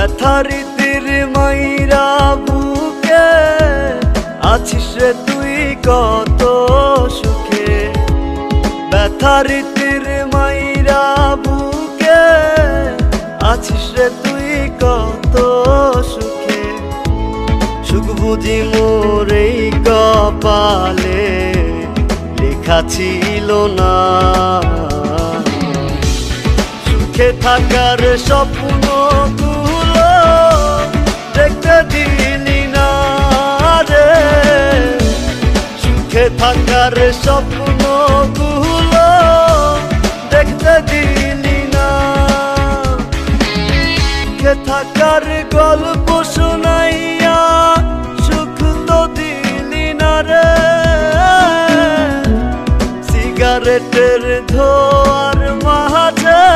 ব্যথারিতির মাইরা বুকে আছিস রে তুই কত সুখে? ব্যথারিতির মাইরা বুকে আছিস রে তুই কত সুখে? সুখ বুঝি মোর এই কপালে লেখা ছিল না। সুখে থাকার স্বপ্ন সুখে থাকার স্বপ্নগুলো দেখতে দিলি না। সুখে থাকার গল্প শোনাইয়া সুখ তো দিলি না রে। সিগারেটের ধোয়ার মাঝে